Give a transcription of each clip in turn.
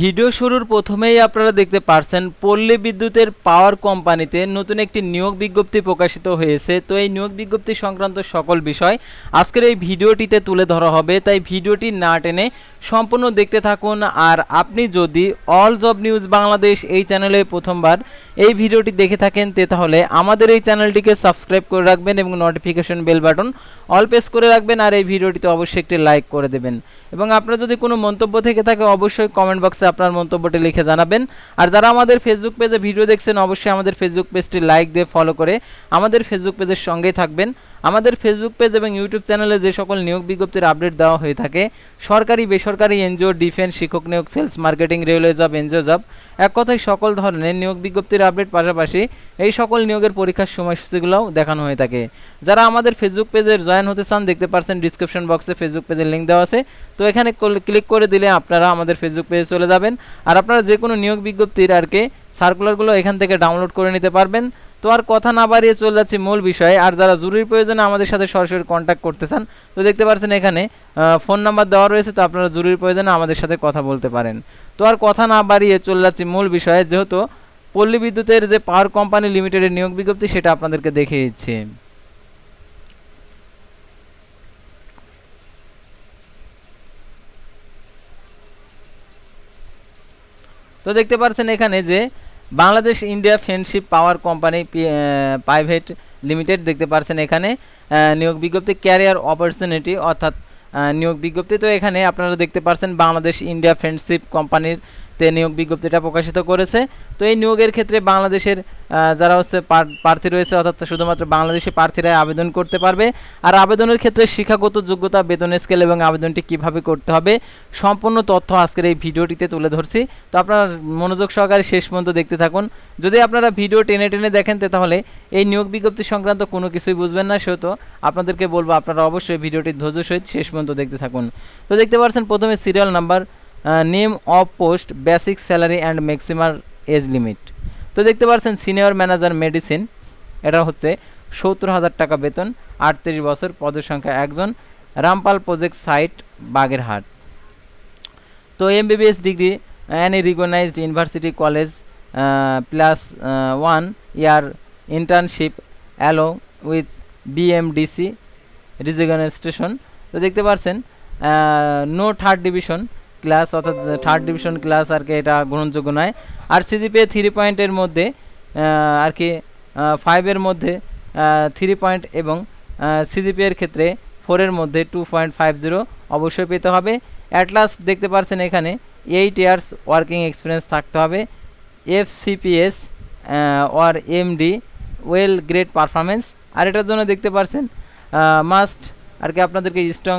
Video শুরুর প্রথমেই আপনারা দেখতে পারছেন, পল্লী বিদ্যুতের পাওয়ার কোম্পানিতে নতুন একটি নিয়োগ বিজ্ঞপ্তি প্রকাশিত হয়েছে। তো এই নিয়োগ বিজ্ঞপ্তি সংক্রান্ত সকল বিষয় আজকের এই ভিডিওটিতে তুলে ধরা হবে। তাই ভিডিওটি না টেনে সম্পূর্ণ দেখতে থাকুন। আর আপনি যদি অল জব নিউজ বাংলাদেশ এই চ্যানেলে প্রথমবার এই ভিডিওটি দেখে থাকেন, তে তাহলে আমাদের এই চ্যানেলটিকে সাবস্ক্রাইব করে রাখবেন এবং notification bell button all press করে রাখবেন। আর এই ভিডিওটিতে অবশ্যই একটি লাইক করে দেবেন। এবং আপনার যদি কোনো মন্তব্য থেকে থাকে, অবশ্যই কমেন্ট বক্সে আপনার মন্তব্যটি লিখে জানাবেন। আর যারা আমাদের ফেসবুক পেজে ভিডিও দেখছেন, অবশ্যই আমাদের ফেসবুক পেজটি লাইক দিয়ে ফলো করে আমাদের ফেসবুক পেজের সঙ্গেই থাকবেন। আমাদের ফেসবুক পেজ এবং ইউটিউব চ্যানেলে যে সকল নিয়োগ বিজ্ঞপ্তির আপডেট দেওয়া হয়ে থাকে, সরকারি, বেসরকারি এনজিও ডিফেন্স শিক্ষক নিয়োগ sales marketing railway job NGO job এক কথায় সকল ধরনের নিয়োগ বিজ্ঞপ্তির আপডেট পাশাপাশি এই সকল নিয়োগের পরীক্ষার সময়সূচিগুলোও দেখানো হয়ে থাকে। যারা আমাদের ফেসবুক পেজের জয়েন হতে চান, দেখতে পারছেন ডিসক্রিপশন বক্সে ফেসবুক পেজের লিঙ্ক দেওয়া আছে। তো এখানে ক্লিক করে দিলে আপনারা আমাদের ফেসবুক পেজে চলে যাবেন। আর আপনারা যে কোনো নিয়োগ বিজ্ঞপ্তির আর কি সার্কুলারগুলো এখান থেকে ডাউনলোড করে নিতে পারবেন। তো আর কথা না বাড়িয়ে চলে যাচ্ছি মূল বিষয়ে। আর যারা জরুরি প্রয়োজনে আমাদের সাথে সরাসরি কন্ট্যাক্ট করতে চান, তো দেখতে পাচ্ছেন এখানে ফোন নাম্বার দেওয়া রয়েছে, তো আপনারা জরুরি প্রয়োজনে আমাদের সাথে কথা বলতে পারেন। তো আর কথা না বাড়িয়ে চলে যাচ্ছি মূল বিষয়ে, যেহেতু পল্লী বিদ্যুতের যে পাওয়ার কোম্পানি লিমিটেডের নিয়োগ বিজ্ঞপ্তি, সেটা আপনাদেরকে দেখিয়ে দিচ্ছি। তো দেখতে পাচ্ছেন এখানে যে Bangladesh India friendship power company private limited দেখতে পারছেন এখানে। নিয়োগ বিজ্ঞপ্তি ক্যারিয়ার অপরচুনিটি, অর্থাৎ নিয়োগ বিজ্ঞপ্তি। তো এখানে আপনারা দেখতে পারছেন বাংলাদেশ ইন্ডিয়া ফ্রেন্ডশিপ কোম্পানির তে নিয়োগ বিজ্ঞপ্তিটা প্রকাশিত করেছে। তো এই নিয়োগের ক্ষেত্রে বাংলাদেশের যারা হচ্ছে প্রার্থী রয়েছে, অর্থাৎ শুধুমাত্র বাংলাদেশি প্রার্থীরা আবেদন করতে পারবে। আর আবেদনের ক্ষেত্রে শিক্ষাগত যোগ্যতা, বেতন স্কেল এবং আবেদনটি কীভাবে করতে হবে, সম্পূর্ণ তথ্য আজকের এই ভিডিওটিতে তুলে ধরছি। তো আপনারা মনোযোগ সহকারে শেষ পর্যন্ত দেখতে থাকুন। যদি আপনারা ভিডিও টেনে টেনে দেখেন তাহলে এই নিয়োগ বিজ্ঞপ্তি সংক্রান্ত কোনো কিছুই বুঝবেন না। সেহেতু আপনাদেরকে বলব, আপনারা অবশ্যই ভিডিওটি ধৈর্য সহিত শেষ পর্যন্ত দেখতে থাকুন। তো দেখতে পাচ্ছেন, প্রথমে serial number name of post basic salary and maximum age limit তো দেখতে পাচ্ছেন সিনিয়র ম্যানেজার মেডিসিন এটা হচ্ছে সত্তর হাজার টাকা বেতন, আটত্রিশ বছর পদের সংখ্যা একজন, রামপাল প্রজেক্ট সাইট বাগেরহাট। তো MBBS degree any recognised university college plus one year internship aloe with BMDC recognition তো দেখতে পাচ্ছেন নো থার্ড ডিভিশন ক্লাস অর্থাৎ থার্ড ডিভিশন ক্লাস আর কি এটা গ্রহণযোগ্য নয়। আর সিজিপিএ থ্রি পয়েন্টের মধ্যে আর কি ফাইভের মধ্যে থ্রি পয়েন্ট এবং সিজিপিএ এর ক্ষেত্রে ফোরের মধ্যে টু পয়েন্ট ফাইভ জিরো অবশ্যই পেতে হবে। অ্যাট লাস্ট দেখতে পাচ্ছেন এখানে এইট ইয়ার্স ওয়ার্কিং এক্সপিরিয়েন্স থাকতে হবে। F CPS or MD well great performance আর এটার জন্য দেখতে পাচ্ছেন মাস্ট আর কি আপনাদেরকে স্ট্রং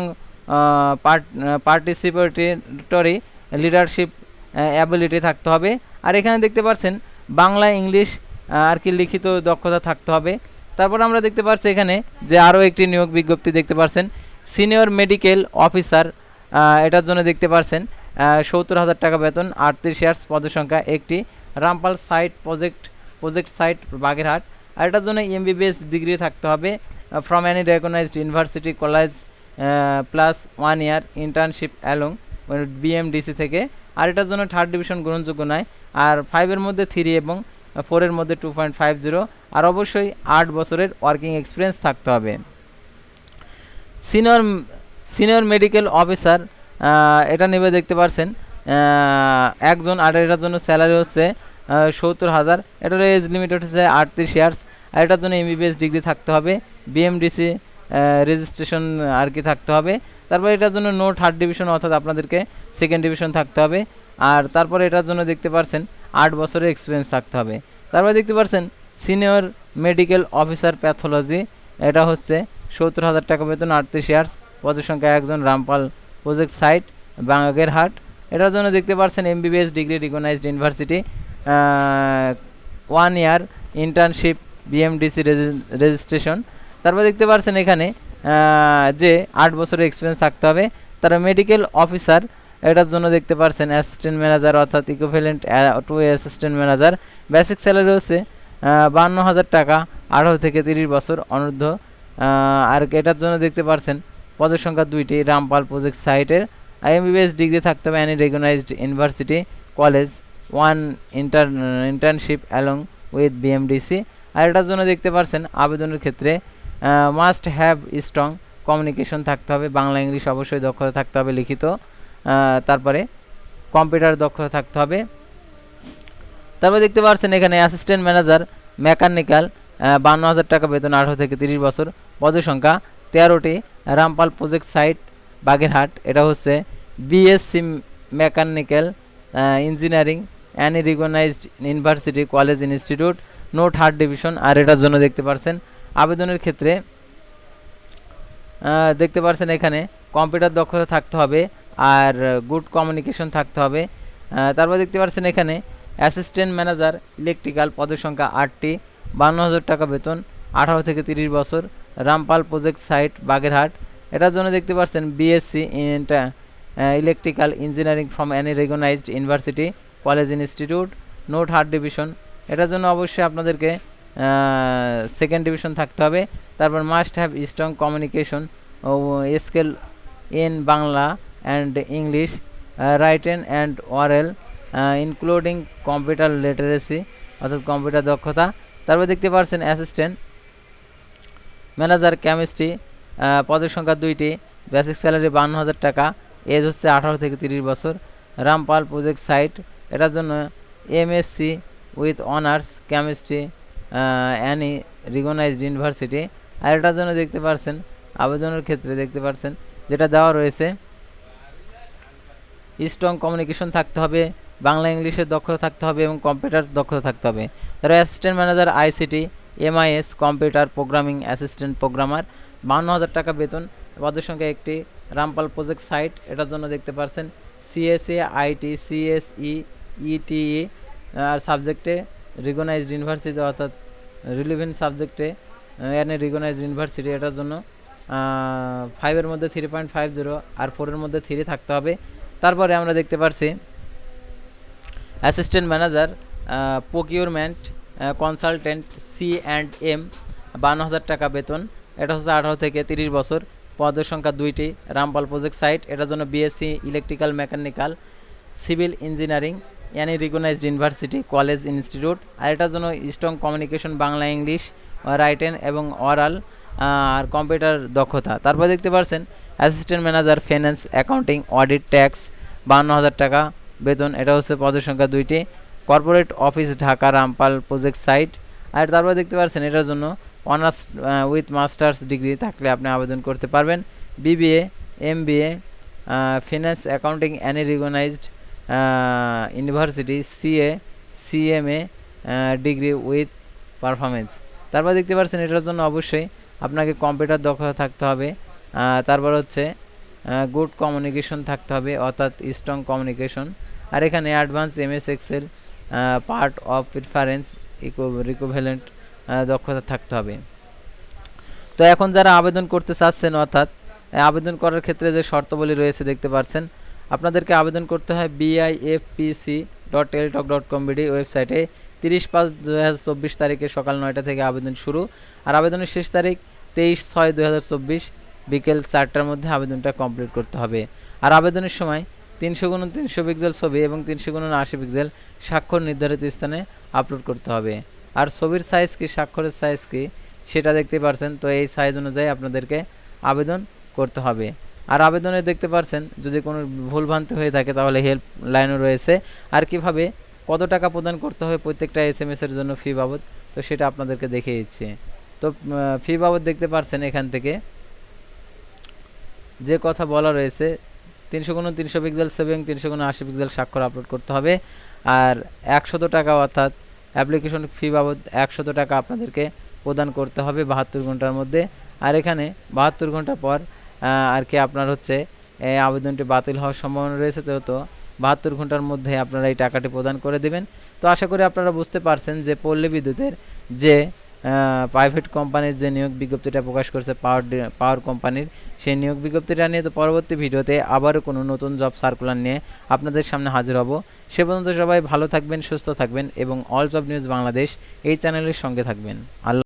পার্টিসিপেটরি লিডারশিপ অ্যাবিলিটি থাকতে হবে। আর এখানে দেখতে পাচ্ছেন বাংলা, ইংলিশ আর কি লিখিত দক্ষতা থাকতে হবে। তারপর আমরা দেখতে পাচ্ছি এখানে যে আরও একটি নিয়োগ বিজ্ঞপ্তি দেখতে পাচ্ছেন সিনিয়র মেডিকেল অফিসার এটার জন্য দেখতে পাচ্ছেন সত্তর হাজার টাকা বেতন, আটত্রিশ ইয়ার্স পদের সংখ্যা একটি। Rampal site project project site Bagerhat. আর এটার জন্য এমবিবিএস ডিগ্রি থাকতে হবে from any recognised university college plus one year internship along BMDC থেকে। আর এটার জন্য থার্ড ডিভিশন গ্রহণযোগ্য নয়। আর ফাইভের মধ্যে থ্রি এবং ফোরের মধ্যে টু পয়েন্ট ফাইভ জিরো আর অবশ্যই আট বছরের ওয়ার্কিং এক্সপিরিয়েন্স থাকতে হবে। সিনিয়র সিনিয়র মেডিকেল অফিসার এটা নেবে দেখতে পারছেন। একজন আর এটার জন্য স্যালারি হচ্ছে সত্তর হাজার। এটার এজ লিমিট হচ্ছে আটত্রিশ ইয়ার্স আর এটার জন্য এমবিবিএস ডিগ্রি থাকতে হবে। বিএমডিসি রেজিস্ট্রেশন আর কি থাকতে হবে। তারপর এটার জন্য নো থার্ড ডিভিশন অর্থাৎ আপনাদেরকে সেকেন্ড ডিভিশন থাকতে হবে। আর তারপরে এটার জন্য দেখতে পারছেন আট বছরের এক্সপিরিয়েন্স থাকতে হবে। তারপরে দেখতে পারছেন সিনিয়র মেডিকেল অফিসার প্যাথোলজি এটা হচ্ছে সত্তর হাজার টাকা বেতন, আটত্রিশ ইয়ার্স পদের সংখ্যা একজন, রামপাল প্রজেক্ট সাইট বাগেরহাট এটার জন্য দেখতে পাচ্ছেন MBBS degree recognised university one year internship BMDC registration তারপর দেখতে পারছেন এখানে যে আট বছরের এক্সপিরিয়েন্স থাকতে হবে। তারা মেডিকেল অফিসার এটার জন্য দেখতে পারছেন অ্যাসিস্ট্যান্ট ম্যানেজার অর্থাৎ equivalent to assistant manager basic salary হচ্ছে বান্ন হাজার টাকা, আঠারো থেকে তিরিশ বছর অনূর্ধ্ব। আর এটার জন্য দেখতে পারছেন, পদের সংখ্যা দুইটি, রামপাল প্রজেক্ট সাইটের আইএমবিবিএস ডিগ্রি থাকতে হবে any recognised university college one inter internship along with BMDC আর এটার জন্য দেখতে পারছেন, আবেদনের ক্ষেত্রে মাস্ট হ্যাভ স্ট্রং কমিউনিকেশন থাকতে হবে, বাংলা, ইংলিশ অবশ্যই দক্ষতা থাকতে হবে লিখিত। তারপরে কম্পিউটার দক্ষতা থাকতে হবে। তারপরে দেখতে পাচ্ছেন এখানে অ্যাসিস্ট্যান্ট ম্যানেজার মেকানিক্যাল বান্ন হাজার টাকা বেতন, আঠারো থেকে তিরিশ বছর পদের সংখ্যা তেরোটি রামপাল প্রজেক্ট সাইট বাগেরহাট। এটা হচ্ছে BSc mechanical engineering any recognised university college institute no third division আর এটার জন্য দেখতে পারছেন আবেদনের ক্ষেত্রে দেখতে পারছেন এখানে, কম্পিউটার দক্ষতা থাকতে হবে আর গুড কমিউনিকেশন থাকতে হবে। তারপর দেখতে পাচ্ছেন এখানে, অ্যাসিস্ট্যান্ট ম্যানেজার, ইলেকট্রিক্যাল পদের সংখ্যা আটটি, বান্ন হাজার টাকা বেতন, আঠারো থেকে তিরিশ বছর, রামপাল প্রজেক্ট সাইট, বাগেরহাট। এটার জন্য দেখতে পাচ্ছেন BSc in electrical engineering from any recognised university, college institute, not third division. এটার জন্য অবশ্যই আপনাদেরকে সেকেন্ড ডিভিশন থাকতে হবে। তারপর must have strong communication skill in Bangla and English written and oral including computer literacy অর্থাৎ কম্পিউটার দক্ষতা। তারপর দেখতে পাচ্ছেন অ্যাসিস্ট্যান্ট ম্যানেজার কেমিস্ট্রি পদের সংখ্যা দুইটি বেসিক স্যালারি বান্ন হাজার টাকা এজ হচ্ছে আঠারো থেকে তিরিশ বছর। রামপাল প্রজেক্ট সাইট এটার জন্য MSc with honours chemistry any recognised university আর এটার জন্য দেখতে পারছেন, আবেদনের ক্ষেত্রে দেখতে পারছেন, যেটা দেওয়া রয়েছে স্ট্রং কমিউনিকেশন থাকতে হবে, বাংলা ইংলিশের দক্ষতা থাকতে হবে এবং কম্পিউটার দক্ষতা থাকতে হবে। তারা assistant manager ICT MIS computer programming assistant programmer বান্ন হাজার টাকা বেতন, পদের সংখ্যা একটি রামপাল প্রজেক্ট সাইট এটার জন্য দেখতে পারছেন সিএসএ আইটি সিএসই ইটিই আর সাবজেক্টে রিগনাইজড ইউনিভার্সিটি অর্থাৎ রিলিভেন্ট সাবজেক্টে এনে রিগনাইজড ইউনিভার্সিটি এটার জন্য ফাইভের মধ্যে থ্রি পয়েন্ট ফাইভ জিরো আর ফোরের মধ্যে থ্রি থাকতে হবে। তারপরে আমরা দেখতে পারছি assistant manager procurement consultant C and M বান্ন হাজার টাকা বেতন, এটা হচ্ছে আঠারো থেকে তিরিশ বছর, পদের সংখ্যা দুইটি, রামপাল প্রজেক্ট সাইট এটার জন্য BSc electrical mechanical civil engineering any recognised university college institute আর এটার জন্য strong communication Bangla English written এবং অরাল আর কম্পিউটার দক্ষতা। তারপর দেখতে পারছেন assistant manager finance accounting audit tax বান্ন হাজার টাকা বেতন, এটা হচ্ছে পদের সংখ্যা দুইটি corporate office Dhaka, Rampal project site আর তারপর দেখতে পাচ্ছেন এটার জন্য অনার্স উইথ মাস্টার্স ডিগ্রি থাকলে আপনি আবেদন করতে পারবেন BBA MBA finance accounting any recognised university CA CMA degree with performance তারপর দেখতে পাচ্ছেন এটার জন্য অবশ্যই আপনাকে কম্পিউটার দক্ষতা থাকতে হবে। তারপর হচ্ছে গুড কমিউনিকেশন থাকতে হবে, অর্থাৎ স্ট্রং কমিউনিকেশন আর এখানে advance MS Excel part of preference equivalent দক্ষতা থাকতে হবে। তো এখন যারা আবেদন করতে চাচ্ছেন, অর্থাৎ আবেদন করার ক্ষেত্রে যে শর্তাবলী রয়েছে, দেখতে পাচ্ছেন আপনাদেরকে আবেদন করতে হয় BIFPC dot Teletalk dot com BD ওয়েবসাইটে। তিরিশ পাঁচ দু হাজার চব্বিশ তারিখে সকাল নয়টা থেকে আবেদন শুরু। আর আবেদনের শেষ তারিখ তেইশ ছয় দু হাজার চব্বিশ বিকেল চারটার মধ্যে আবেদনটা কমপ্লিট করতে হবে। আর আবেদনের সময় তিনশো গুণ তিনশো পিক্সেল ছবি এবং তিনশো গুণ আশি পিক্সেল স্বাক্ষর নির্ধারিত স্থানে আপলোড করতে হবে। আর ছবির সাইজ কি, স্বাক্ষরের সাইজ কি, সেটা দেখতে পারছেন, তো এই সাইজ অনুযায়ী আপনাদেরকে আবেদন করতে হবে। আর আবেদনে দেখতে পারছেন, যদি কোনো ভুলভ্রান্তি হয়ে থাকে তাহলে হেল্প লাইনও রয়েছে। আর কীভাবে, কত টাকা প্রদান করতে হবে প্রত্যেকটা এস এম এস এর জন্য ফি বাবদ, তো সেটা আপনাদেরকে দেখে দিচ্ছি তো ফি বাবদ দেখতে পারছেন এখান থেকে। যে কথা বলা রয়েছে, তিনশো কোনো তিনশো পিক্সেল সেভিং তিনশো কোনো আশি পিক্সেল স্বাক্ষর আপলোড করতে হবে। আর একশত টাকা অর্থাৎ অ্যাপ্লিকেশন ফি বাবদ একশত টাকা আপনাদেরকে প্রদান করতে হবে বাহাত্তর ঘণ্টার মধ্যে। আর এখানে বাহাত্তর ঘণ্টা পর আর কি আপনার হচ্ছে আবেদনটি বাতিল হওয়ার সম্ভাবনা রয়েছে তো বাহাত্তর ঘণ্টার মধ্যে আপনারা এই টাকাটি প্রদান করে দেবেন। তো আশা করি আপনারা বুঝতে পারছেন যে পল্লী বিদ্যুতের যে প্রাইভেট কোম্পানির যে নিয়োগ বিজ্ঞপ্তিটা প্রকাশ করছে পাওয়ার পাওয়ার কোম্পানির সেই নিয়োগ বিজ্ঞপ্তিটা নিয়ে, তো পরবর্তী ভিডিওতে আবারও কোনো নতুন জব সার্কুলার নিয়ে আপনাদের সামনে হাজির হব। সে পর্যন্ত সবাই ভালো থাকবেন, সুস্থ থাকবেন এবং অল জব নিউজ বাংলাদেশ এই চ্যানেলের সঙ্গে থাকবেন। আল্লাহ